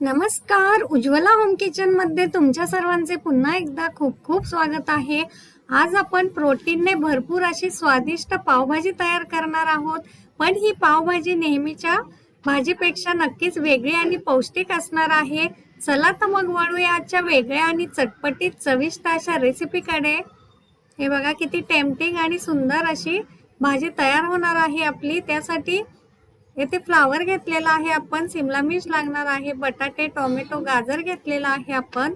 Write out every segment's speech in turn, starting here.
नमस्कार उज्ज्वला होम किचनमध्ये तुमच्या सर्वांचे पुन्हा एकदा खूप खूप स्वागत आहे. आज आपण प्रोटीनने भरपूर अशी स्वादिष्ट पावभाजी तयार करणार आहोत. पण ही पावभाजी नेहमीच्या भाजीपेक्षा नक्कीच वेगळी आणि पौष्टिक असणार आहे. चला तर मग वळूया आजच्या वेगळ्या आणि चटपटीत चविष्ट अशा रेसिपीकडे हे बघा किती टेम्पटिंग आणि सुंदर अशी भाजी तयार होणार आहे आपली. त्यासाठी येथे फ्लावर घेतलेला आहे आपण सिमला मिर्च लागणार आहे बटाटे टोमॅटो गाजर घेतलेला आहे आपण.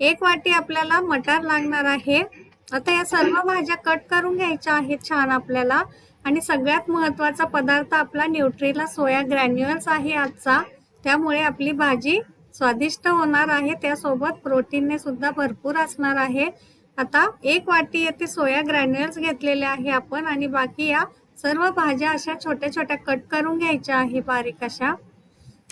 एक वाटी आपल्याला मटार लागणार आहे. आता या सर्व भाज्या कट करून घ्यायच्या आहेत छान आपल्याला. आणि सगळ्यात महत्त्वाचा पदार्थ आपला न्यूट्रीला सोया ग्रॅन्युअल्स आहे आजचा. त्यामुळे आपली भाजी स्वादिष्ट होणार आहे. त्यासोबत प्रोटीनने सुद्धा भरपूर असणार आहे. आता एक वाटी येथे सोया ग्रॅन्युअल्स घेतलेले आहे आपण आणि बाकी या सर्व भाज्या अशा छोट्या छोट्या कट करून घ्यायच्या आहे बारीक अशा.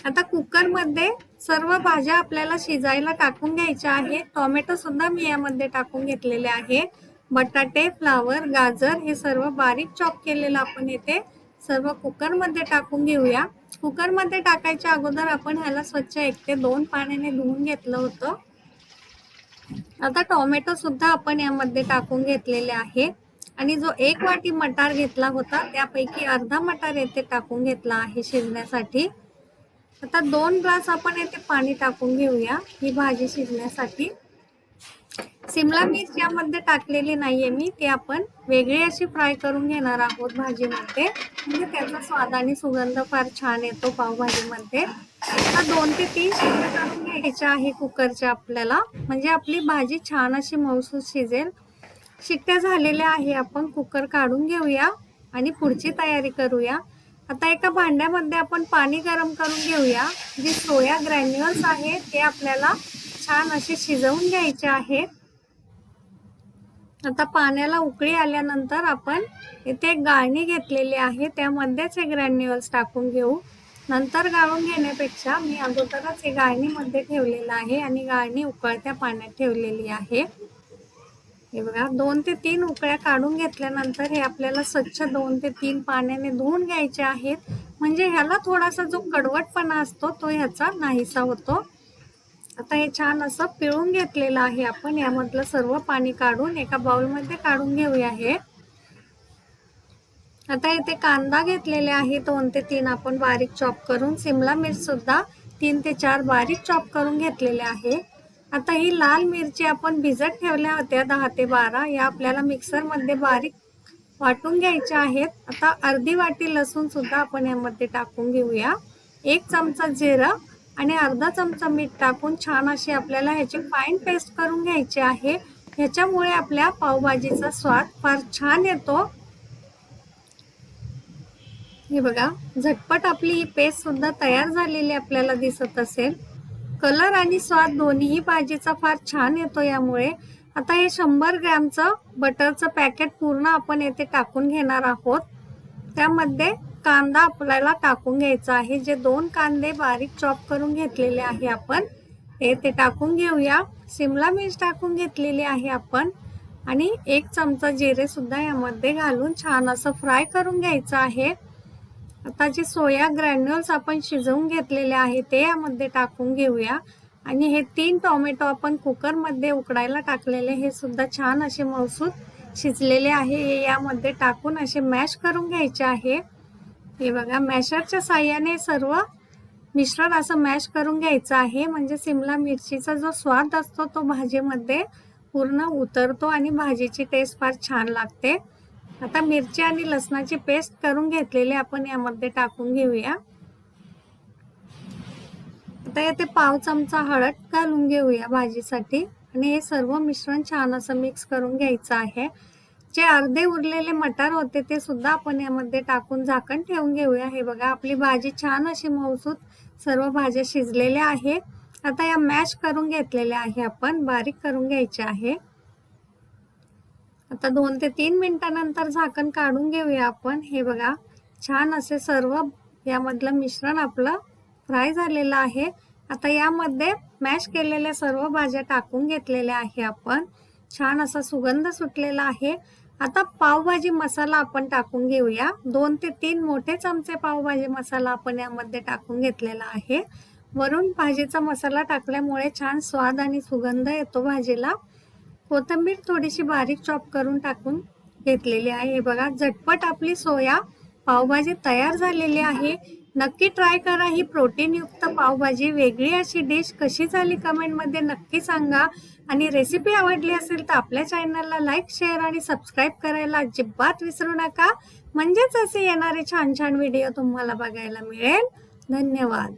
आता कुकरमध्ये सर्व भाज्या आपल्याला शिजायला टाकून घ्यायच्या आहे टोमॅटो सुद्धा मी यामध्ये टाकून घेतलेले आहे. बटाटे फ्लावर गाजर हे सर्व बारीक चॉप केलेलं आपण येथे सर्व कुकरमध्ये टाकून घेऊया. कुकरमध्ये टाकायच्या अगोदर आपण ह्याला स्वच्छ एक ते दोन पाण्याने धुवून घेतलं होतं. आता टोमॅटो सुद्धा आपण यामध्ये टाकून घेतलेले आहे. आणि जो एक वाटी मटार घेतला होता त्यापैकी अर्धा मटार येथे टाकून घेतला आहे शिजण्यासाठी. आता दोन ग्लास आपण येथे पाणी टाकून घेऊया ही भाजी शिजण्यासाठी. सिमला मिर्च यामध्ये टाकलेली नाहीये मी ते आपण वेगळी अशी फ्राय करून घेणार आहोत भाजीमध्ये. म्हणजे त्याचा स्वाद आणि सुगंध फार छान येतो पावभाजीमध्ये. आता दोन ते तीन शिट्ट्या काढून घ्यायच्या आहे कुकरच्या आपल्याला. म्हणजे आपली भाजी छान अशी मऊसूत शिजेल. शिट्ट्या झालेल्या आहे. आपण कुकर काढून घेऊया आणि पुढची तयारी करूया. आता एका भांड्यामध्ये आपण पाणी गरम करून घेऊया. जे सोया ग्रॅन्युअल्स आहे ते आपल्याला छान असे शिजवून घ्यायचे आहेत. आता पाण्याला उकळी आल्यानंतर आपण इथे एक गाळणी घेतलेली आहे. त्यामध्येच हे ग्रॅन्युअल्स टाकून घेऊ. नंतर गाळून घेण्यापेक्षा मी अगोदरच हे गाळणीमध्ये ठेवलेलं आहे आणि गाळणी उकळत्या पाण्यात ठेवलेली आहे. हे बघा दोन ते तीन उकळ्या काढून घेतल्यानंतर हे आपल्याला स्वच्छ दोन ते तीन पाण्याने धुवून घ्यायचे आहेत. म्हणजे ह्याला थोडासा जो कडवटपणा असतो तो ह्याचा नाहीसा होतो. आता हे छान असं पिळून घेतलेलं आहे आपण. यामधलं सर्व पाणी काढून एका बाउलमध्ये काढून घेऊया हे. आता इथे कांदा घेतलेले आहे दोन ते तीन आपण बारीक चॉप करून सिमला मिर्च सुद्धा तीन ते चार बारीक चॉप करून घेतलेले आहे. आता ही लाल मिरची आपण भिजत ठेवल्या होत्या दहा ते बारा. या आपल्याला मिक्सरमध्ये बारीक वाटून घ्यायच्या आहेत. आता अर्धी वाटी लसूण सुद्धा आपण यामध्ये टाकून घेऊया. एक चमचा जिरं आणि अर्धा चमचा मीठ टाकून छान अशी आपल्याला ह्याची फाईन पेस्ट करून घ्यायची आहे. ह्याच्यामुळे आपल्या पावभाजीचा स्वाद फार छान येतो. हे बघा झटपट आपली ही पेस्ट सुद्धा तयार झालेली आपल्याला दिसत असेल. कलर आणि स्वाद दोन्हीही भाजीचा फार छान येतो यामुळे. आता हे शंभर ग्रॅमचं बटरचं पॅकेट पूर्ण आपण येथे टाकून घेणार आहोत. त्यामध्ये कांदा आपल्याला टाकून घ्यायचा आहे. जे दोन कांदे बारीक चॉप करून घेतलेले आहे आपण हे ते टाकून घेऊया. सिमला मिर्च टाकून घेतलेली आहे आपण आणि एक चमचा जिरे सुद्धा यामध्ये घालून छान असं फ्राय करून घ्यायचं आहे. आता जे सोया ग्रॅन्युअल्स आपण शिजवून घेतलेले आहे ते यामध्ये टाकून घेऊया. आणि हे तीन टोमॅटो आपण कुकरमध्ये उकडायला टाकलेले हे सुद्धा छान असे मौसूद शिजलेले आहे. हे यामध्ये टाकून असे मॅश करून घ्यायचे आहे. हे बघा मॅशरच्या साह्याने सर्व मिश्रण असं मॅश करून घ्यायचं आहे. म्हणजे सिमला मिरचीचा जो स्वाद असतो तो भाजीमध्ये पूर्ण उतरतो आणि भाजीची टेस्ट फार छान लागते. आता मिरची आणि लसणाची पेस्ट करून घेतलेली आपण यामध्ये टाकून घेऊया. आता येथे पाव चमचा हळद घालून घेऊया भाजीसाठी. आणि हे सर्व मिश्रण छान असं मिक्स करून घ्यायचं आहे. जे अर्धे उरलेले मटार होते ते सुद्धा आपण यामध्ये टाकून झाकण ठेवून घेऊया. हे बघा आपली भाजी छान अशी मौसूद सर्व भाज्या शिजलेल्या आहे आता या मॅश करून घेतलेल्या आहे आपण बारीक करून घ्यायचे आहे. आता दोन ते तीन मिनिटानंतर झाकण काढून घेऊया आपण. हे बघा छान असे सर्व यामधलं मिश्रण आपलं फ्राय झालेलं आहे. आता यामध्ये मॅश केलेल्या सर्व भाज्या टाकून घेतलेल्या आहे आपण. छान असा सुगंध सुटलेला आहे. आता पावभाजी मसाला आपण टाकून घेऊया. दोन ते तीन मोठे चमचे पावभाजी मसाला आपण यामध्ये टाकून घेतलेला आहे. वरून भाजीचा मसाला टाकल्यामुळे छान स्वाद आणि सुगंध येतो भाजीला. कोथिंबीर थोडीशी बारीक चॉप करून टाकून घेतलेली आहे. हे बघा झटपट आपली सोया पावभाजी तयार झालेली आहे. नक्की ट्राय करा ही प्रोटीनयुक्त पावभाजी. वेगळी अशी डिश कशी झाली कमेंटमध्ये नक्की सांगा. आणि रेसिपी आवडली असेल तर आपल्या चॅनलला लाईक शेअर आणि सबस्क्राईब करायला अजिबात विसरू नका. म्हणजेच असे येणारे छान छान व्हिडिओ तुम्हाला बघायला मिळेल. धन्यवाद.